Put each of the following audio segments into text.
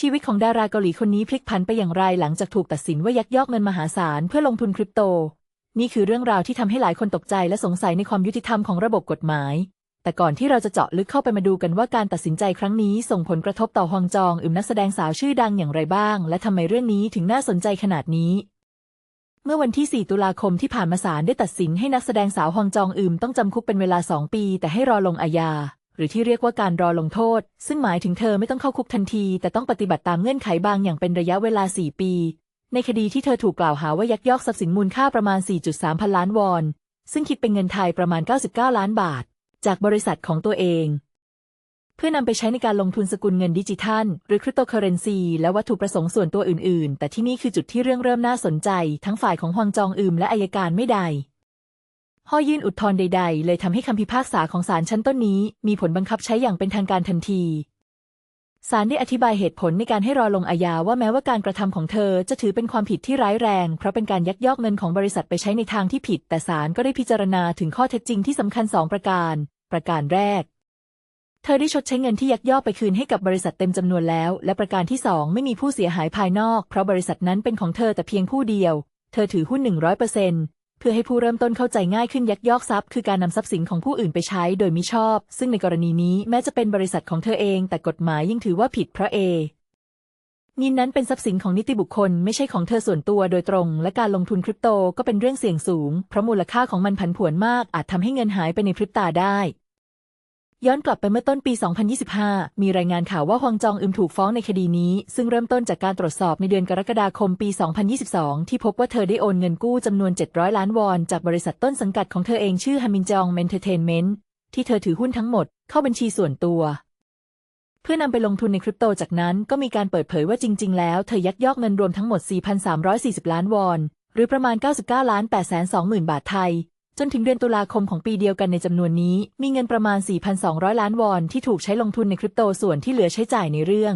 ชีวิตของดาราเกาหลีคนนี้พลิกผันไปอย่างไรหลังจากถูกตัดสินว่ายักยอกเงินมหาศาลเพื่อลงทุนคริปโต นี่คือเรื่องราวที่ทำให้หลายคนตกใจและสงสัยในความยุติธรรมของระบบกฎหมาย แต่ก่อนที่เราจะเจาะลึกเข้าไปมาดูกันว่าการตัดสินใจครั้งนี้ส่งผลกระทบต่อฮวงจองอึมนักแสดงสาวชื่อดังอย่างไรบ้าง และทำไมเรื่องนี้ถึงน่าสนใจขนาดนี้ เมื่อวันที่ 4 ตุลาคมที่ผ่านมาศาลได้ตัดสินให้นักแสดงสาวฮวงจองอึมต้องจำคุกเป็นเวลา 2 ปี แต่ให้รอลงอาญา หรือที่เรียกว่าการรอลงโทษ ซึ่งหมายถึงเธอไม่ต้องเข้าคุกทันที แต่ต้องปฏิบัติตามเงื่อนไขบางอย่างเป็นระยะเวลา 4 ปี ในคดีที่เธอถูกกล่าวหาว่ายักยอกทรัพย์สินมูลค่าประมาณ 4.3 พันล้านวอน ซึ่งคิดเป็นเงินไทยประมาณ 99 ล้านบาท จากบริษัทของตัวเอง เพื่อนำไปใช้ในการลงทุนสกุลเงินดิจิทัล หรือคริปโตเคอเรนซีและวัตถุประสงค์ส่วนตัวอื่น ๆ แต่ที่นี่คือจุดที่เรื่องเริ่มน่าสนใจ ทั้งฝ่ายของฮวงจองอึมและอายการไม่ใด ข้อยื่นอุทธรณ์ใด ๆ เลยทำให้คำพิพากษาของศาลชั้นต้นนี้ มีผลบังคับใช้อย่างเป็นทางการทันทีศาลได้อธิบายเหตุผลในการให้รอลงอาญาว่าแม้ว่าการกระทำของเธอจะถือเป็นความผิดที่ร้ายแรง เพราะเป็นการยักยอกเงินของบริษัทไปใช้ในทางที่ผิด แต่ศาลก็ได้พิจารณาถึงข้อเท็จจริงที่สำคัญสองประการ ประการแรก เธอได้ชดใช้เงินที่ยักยอกไปคืนให้กับบริษัทเต็มจำนวนแล้ว และประการที่สองไม่มีผู้เสียหายภายนอก เพราะบริษัทนั้นเป็นของเธอแต่เพียงผู้เดียว เธอถือหุ้น100%เปอร์เซ็นต์ พื่อให้ผู้เริ่มต้นเข้าใจง่ายขึ้นยักยอกทรัพย์คือการนำทรัพย์สินของผู้อื่นไปใช้โดยมิชอบ ซึ่งในกรณีนี้แม้จะเป็นบริษัทของเธอเอง แต่กฎหมายยังถือว่าผิดเพราะเองินนั้นเป็นทรัพย์สินของนิติบุคคลไม่ใช่ของเธอส่วนตัวโดยตรง และการลงทุนคริปโตก็เป็นเรื่องเสี่ยงสูง เพราะมูลค่าของมันผันผวนมากอาจทำให้เงินหายไปในพริบตาได้ ย้อนกลับไปเมื่อต้นปี 2025 มีรายงานข่าวว่าฮวงจองอึมถูกฟ้องในคดีนี้ ซึ่งเริ่มต้นจากการตรวจสอบในเดือนกรกฎาคมปี 2022 ที่พบว่าเธอได้โอนเงินกู้จำนวน 700 ล้านวอน จากบริษัทต้นสังกัดของเธอเองชื่อฮามินจองเมนเทเทนเมนต์ที่เธอถือหุ้นทั้งหมดเข้าบัญชีส่วนตัว เพื่อนำไปลงทุนในคริปโตจากนั้นก็มีการเปิดเผยว่าจริง ๆ แล้วเธอยักยอกเงินรวมทั้งหมด 4,340 ล้านวอนหรือประมาณ 99 ล้าน820,000 บาทไทย จนถึงเดือนตุลาคมของปีเดียวกันในจำนวนนี้ มีเงินประมาณ 4,200 ล้านวอนที่ถูกใช้ลงทุนในคริปโตส่วนที่เหลือใช้จ่ายในเรื่อง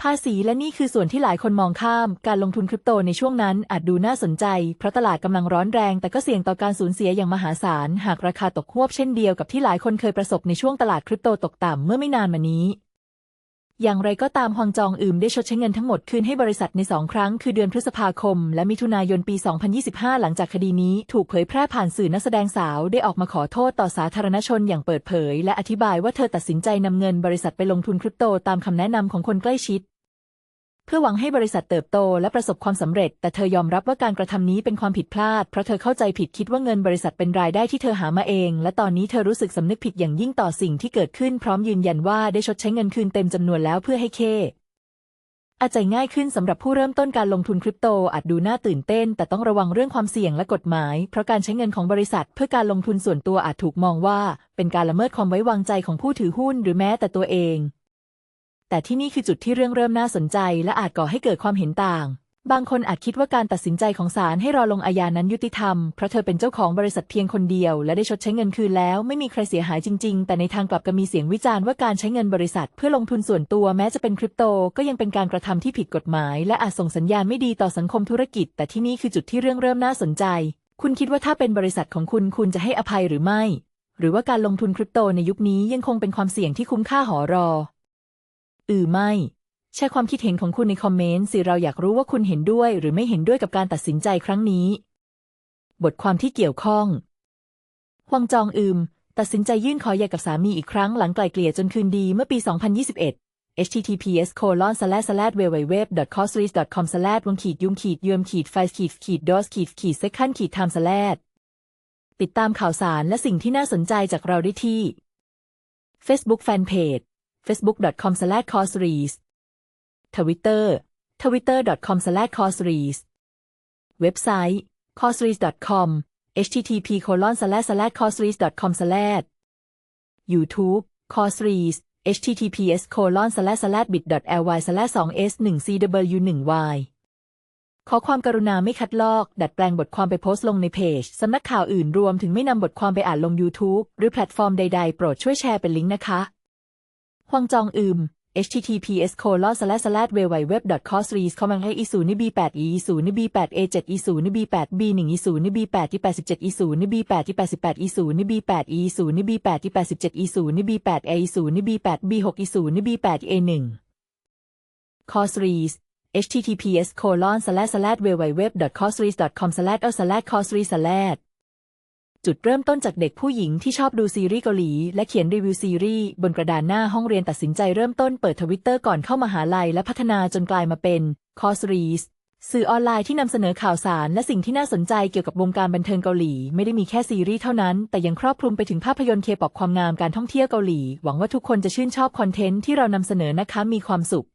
ภาษีและนี่คือส่วนที่หลายคนมองข้าม การลงทุนคริปโตในช่วงนั้นอาจดูน่าสนใจ เพราะตลาดกำลังร้อนแรง แต่ก็เสี่ยงต่อการสูญเสียอย่างมหาศาล หากราคาตกหวบเช่นเดียวกับที่หลายคนเคยประสบในช่วงตลาดคริปโตตกต่ำเมื่อไม่นานมานี้ อย่างไรก็ตามฮวงจองอืมได้ชดใช้เงินทั้งหมดคืนให้บริษัทในสองครั้ง คือเดือนพฤษภาคม และมิถุนายนปี 2025 หลังจากคดีนี้ถูกเผยแพร่ผ่านสื่อนักแสดงสาวได้ออกมาขอโทษต่อสาธารณชนอย่างเปิดเผย และอธิบายว่าเธอตัดสินใจนำเงินบริษัทไปลงทุนคริปโตตามคำแนะนำของคนใกล้ชิด เพื่อหวังให้บริษัทเติบโตและประสบความสำเร็จ แต่เธอยอมรับว่าการกระทำนี้เป็นความผิดพลาด เพราะเธอเข้าใจผิดคิดว่าเงินบริษัทเป็นรายได้ที่เธอหามาเอง และตอนนี้เธอรู้สึกสำนึกผิดอย่างยิ่งต่อสิ่งที่เกิดขึ้นพร้อมยืนยันว่าได้ชดใช้เงินคืนเต็มจำนวนแล้วเพื่อให้เคอาจจะง่ายขึ้นสำหรับผู้เริ่มต้นการลงทุนคริปโตอาจดูน่าตื่นเต้น แต่ต้องระวังเรื่องความเสี่ยงและกฎหมาย เพราะการใช้เงินของบริษัท เพื่อการลงทุนส่วนตัวอาจถูกมองว่า เป็นการละเมิดความไว้วางใจของผู้ถือหุ้นหรือแม้แต่ตัวเอง แต่ที่นี่คือจุดที่เรื่องเริ่มน่าสนใจ และอาจก่อให้เกิดความเห็นต่าง บางคนอาจคิดว่าการตัดสินใจของศาลให้รอลงอาญานั้นยุติธรรม เพราะเธอเป็นเจ้าของบริษัทเพียงคนเดียว และได้ชดใช้เงินคืนแล้ว ไม่มีใครเสียหายจริง ๆ แต่ในทางกลับก็มีเสียงวิจารณ์ว่าการใช้เงินบริษัท เพื่อลงทุนส่วนตัวแม้จะเป็นคริปโต ก็ยังเป็นการกระทำที่ผิดกฎหมาย และอาจส่งสัญญาณไม่ดีต่อสังคมธุรกิจ แต่ที่นี่คือจุดที่เรื่องเริ่มน่าสนใจ คุณคิดว่าถ้าเป็นบริษัทของคุณคุณจะให้อภัยหรือไม่ หรือว่าการลงทุนคริปโตในยุคนี้ยังคงเป็นความเสี่ยงที่คุ้มค่าหอรอ อือไม่แชร์ความคิดเห็นของคุณในคอมเมนต์สิเราอยากรู้ว่าคุณเห็นด้วย หรือไม่เห็นด้วยกับการตัดสินใจครั้งนี้ บทความที่เกี่ยวข้องฮวงจองอึมตัดสินใจยื่นขอหย่ากับสามีอีกครั้งหลังไกลเกลี่ยจนคืนดีเมื่อปี 2021 https colon slash slash www c o s r i s com slash วงขีดยุมขีดยืมขีดไฟขีดขีด dos ขีดขีด second ขีด time slash ติดตามข่าวสารและสิ่งที่น่าสนใจจากเราได้ที่ Facebook Fanpage facebook.com slash c o s r i s Twitter twitter.com slash c o s r i s เว็บไซต์ cosries.com, http colon slash slash c o s r i s com slash YouTube c o s r i s https colon slash slash bit ly slash 2 s 1 cw 1 y ขอความกรุณาไม่คัดลอก ดัดแปลงบทความไปโพสต์ลงในเพจ สำนักข่าวอื่นรวมถึงไม่นำบทความไปอ่านลง YouTube หรือแพลตฟอร์มใด ๆ โปรดช่วยแชร์เป็นลิงก์นะคะ ฮวงจองอึม https colon slash slash www cos rees com ให้อีศูนย์บีแปดอีศูนย์บีแปด a เจ็ดอีศูนย์บีแปด b หนึ่งอีศูนย์บีแปดที่แปดสิบเจ็ดอีศูนย์บีแปดที่แปดสิบแปดอีศูนย์บีแปดอีศูนย์บีแปดที่แปดสิบเจ็ดอีศูนย์บีแปด a ศูนย์บีแปด b หกอีศูนย์บีแปด a หนึ่ง c o s r e e s https colon slash slash www c o s r e e s com slash l slash c o s r e e slash จุดเริ่มต้นจากเด็กผู้หญิงที่ชอบดูซีรีส์เกาหลี และเขียนรีวิวซีรีส์บนกระดานหน้าห้องเรียนตัดสินใจเริ่มต้นเปิดทวิตเตอร์ก่อนเข้ามหาลัยและพัฒนาจนกลายมาเป็น c o s r e e s สื่อออนไลน์ที่นำเสนอข่าวสารและสิ่งที่น่าสนใจเกี่ยวกับวงการบันเทิงเกาหลี ไม่ได้มีแค่ซีรีส์เท่านั้น แต่ยังครอบคลุมไปถึงภาพยนตร์เคป๊อปความงามการท่องเที่ยวเกาหลี หวังว่าทุกคนจะชื่นชอบคอนเทนต์ที่เรานำเสนอนะคะมีความสุข